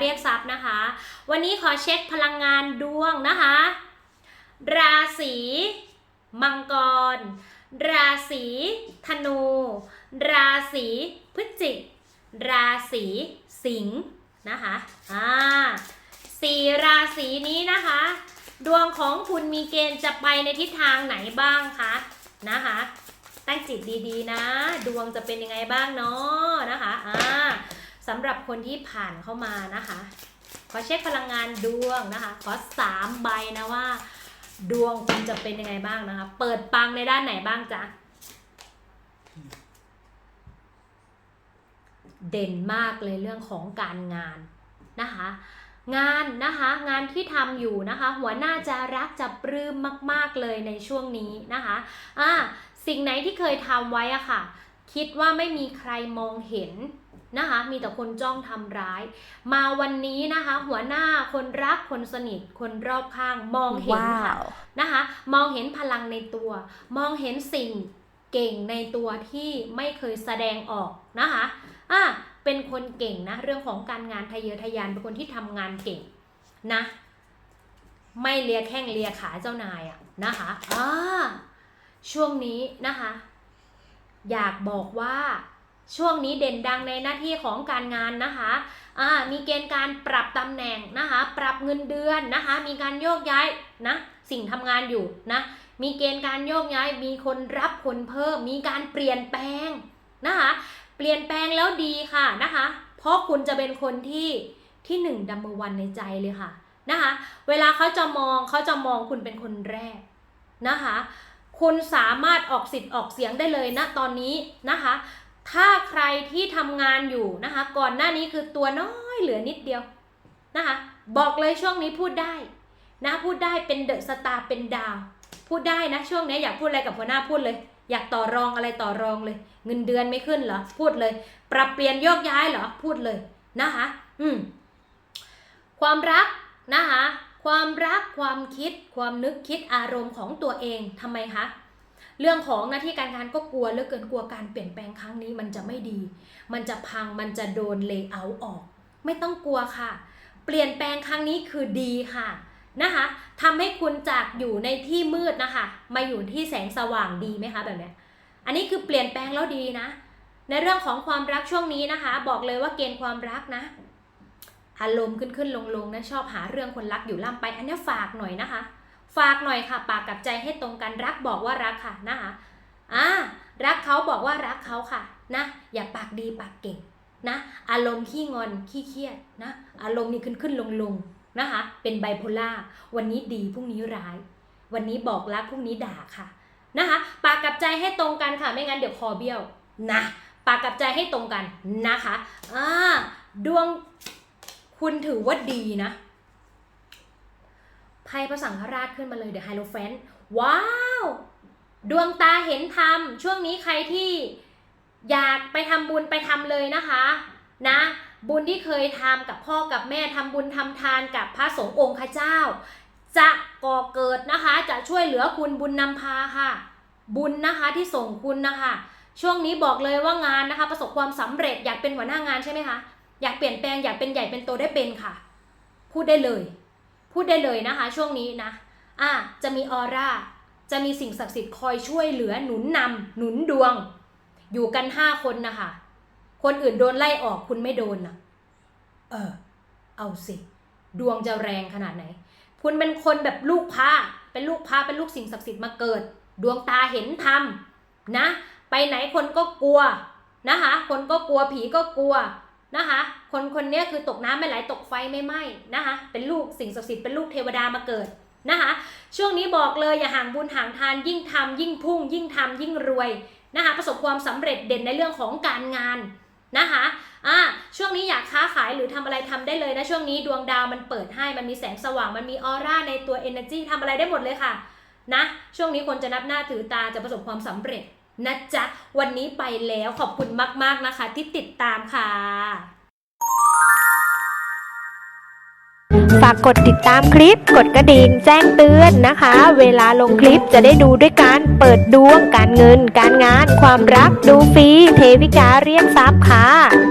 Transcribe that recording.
เรียกทรัพย์นะคะ วันนี้ขอเช็คพลังงานดวงนะคะ ราศีมังกร ราศีธนู ราศีพฤศจิก ราศีสิงห์นะคะอ่าสี่ราศีนี้นะคะ ดวงของคุณมีเกณฑ์จะไปในทิศทางไหนบ้างคะนะคะตั้งจิตดีๆนะ ดวงจะเป็นยังไงบ้างเนาะนะคะอ่า สำหรับคนที่ผ่านเข้ามานะคะ ขอเช็คพลังงานดวงนะคะ ขอสามใบนะว่า ดวงคุณจะเป็นยังไงบ้างนะคะ เปิดปังในด้านไหนบ้างจ๊ะ เด่นมากเลยเรื่องของการงานนะคะ งานนะคะงานที่ทำอยู่นะคะ หัวหน้าจะรักจะปลื้มมาก ๆเลยในช่วงนี้นะคะอ่าสิ่งไหนที่เคยทำไว้อะค่ะ คิดว่าไม่มีใครมองเห็น นะคะ มีแต่คนจ้องทำร้าย มาวันนี้นะคะ หัวหน้าคนรักคนสนิท คนรอบข้างมองเห็นค่ะนะคะ มองเห็นพลังในตัว มองเห็นสิ่งเก่งในตัวที่ไม่เคยแสดงออกนะคะอะเป็นคนเก่งนะ เรื่องของการงานทะเยอทะยานเป็นคนที่ทำงานเก่งนะ ไม่เลียแข้งเลียขาเจ้านายอะนะคะอ่าช่วงนี้นะคะ อยากบอกว่า ช่วงนี้เด่นดังในหน้าที่ของการงานนะคะอ่ามีเกณฑ์การปรับตำแหน่งนะคะ ปรับเงินเดือนนะคะ มีการโยกย้ายนะ สิ่งทำงานอยู่นะ มีเกณฑ์การโยกย้าย มีคนรับคนเพิ่ม มีการเปลี่ยนแปลงนะคะ เปลี่ยนแปลงแล้วดีค่ะนะคะ เพราะคุณจะเป็นคนที่ที่หนึ่งดัมเบอร์วันในใจเลยค่ะนะคะ เวลาเขาจะมองเขาจะมองคุณเป็นคนแรกนะคะ คุณสามารถออกสิทธิ์ออกเสียงได้เลยนะตอนนี้นะคะ ถ้าใครที่ทำงานอยู่นะคะ ก่อนหน้านี้คือตัวน้อยเหลือนิดเดียวนะคะ บอกเลยช่วงนี้พูดได้นะพูดได้เป็นเดอะสตาร์เป็นดาว พูดได้นะช่วงนี้อยากพูดอะไรกับหัวหน้าพูดเลย อยากต่อรองอะไรต่อรองเลย เงินเดือนไม่ขึ้นเหรอพูดเลย ปรับเปลี่ยนโยกย้ายเหรอพูดเลยนะคะ อืมความรักนะคะ ความรักความคิด ความนึกคิดอารมณ์ของตัวเองทำไมคะ เรื่องของหน้าที่การงานก็กลัวเหลือเกินกลัวการเปลี่ยนแปลงครั้งนี้มันจะไม่ดี มันจะพังมันจะโดนเลเยอร์ออก ไม่ต้องกลัวค่ะ เปลี่ยนแปลงครั้งนี้คือดีค่ะนะคะทำให้คุณจากอยู่ในที่มืดนะคะ มาอยู่ที่แสงสว่างดีไหมคะแบบนี้อันนี้คือเปลี่ยนแปลงแล้วดีนะ ในเรื่องของความรักช่วงนี้นะคะ บอกเลยว่าเกณฑ์ความรักนะ อารมณ์ขึ้นขึ้นลงลงนะชอบหาเรื่องคนรักอยู่ล่ำไป อันนี้ฝากหน่อยนะคะ ฝากหน่อยค่ะ ปากกับใจให้ตรงกันรักบอกว่ารักค่ะนะคะอ่ารักเขาบอกว่ารักเขาค่ะนะอย่าปากดีปากเก่งนะอารมณ์ขี้งอนขี้เครียดนะอารมณ์นี่ขึ้นขึ้นลงลงนะคะเป็นไบโพล่าวันนี้ดีพรุ่งนี้ร้าย วันนี้บอกรักพรุ่งนี้ด่าค่ะนะคะปากกับใจให้ตรงกันค่ะ ไม่งั้นเดี๋ยวคอเบี้ยวนะปากกับใจให้ตรงกันนะคะอ่าดวงคุณถือว่าดีนะ ไพ่พระสังฆราชขึ้นมาเลยเดี๋ยวไฮโลแฟนว้าว ดวงตาเห็นธรรม ช่วงนี้ใครที่อยากไปทำบุญไปทำเลยนะคะ นะ บุญที่เคยทำกับพ่อกับแม่ทำบุญทำทานกับพระสงฆ์องค์ข้าเจ้า จะก่อเกิดนะคะ จะช่วยเหลือคุณบุญนำพาค่ะ บุญนะคะที่ส่งคุณนะคะช่วงนี้บอกเลยว่างานนะคะ ประสบความสำเร็จอยากเป็นหัวหน้างานใช่ไหมคะ อยากเปลี่ยนแปลงอยากเป็นใหญ่เป็นโตได้เป็นค่ะ พูดได้เลย พูดได้เลยนะคะ ช่วงนี้นะอะจะมีออร่า จะมีสิ่งศักดิ์สิทธิ์คอยช่วยเหลือหนุนนำหนุนดวง อยู่กันห้าคนนะคะ คนอื่นโดนไล่ออกคุณไม่โดนนะเออ เอาสิ ดวงจะแรงขนาดไหน คุณเป็นคนแบบลูกพระเป็นลูกพระเป็นลูกสิ่งศักดิ์สิทธิ์มาเกิด ดวงตาเห็นธรรมนะ ไปไหนคนก็กลัวนะคะ คนก็กลัวผีก็กลัว นะคะ คนคนนี้คือตกน้ำไม่ไหลตกไฟไม่ไหม้นะคะ เป็นลูกสิ่งศักดิ์สิทธิ์เป็นลูกเทวดามาเกิดนะคะ ช่วงนี้บอกเลยอย่าห่างบุญห่างทานยิ่งทำยิ่งพุ่ง ยิ่งทำยิ่งรวยนะคะประสบความสำเร็จเด่นในเรื่องของการงานนะคะอ่าช่วงนี้อยากค้าขายหรือทำอะไรทำได้เลยนะช่วงนี้ดวงดาวมันเปิดให้มันมีแสงสว่างมันมีออร่าในตัว energy ทำอะไรได้หมดเลยค่ะนะช่วงนี้คนจะนับหน้าถือตาจะประสบความสำเร็จ นะจ๊ะ วันนี้ไปแล้วขอบคุณมาก ๆ นะคะ ที่ติดตามค่ะ ฝากกดติดตามคลิป กดกระดิ่งแจ้งเตือนนะคะ เวลาลงคลิปจะได้ดูด้วยการเปิดดวงการเงิน การงาน ความรักดูฟรีเทวิกาเรียกทรัพย์ค่ะ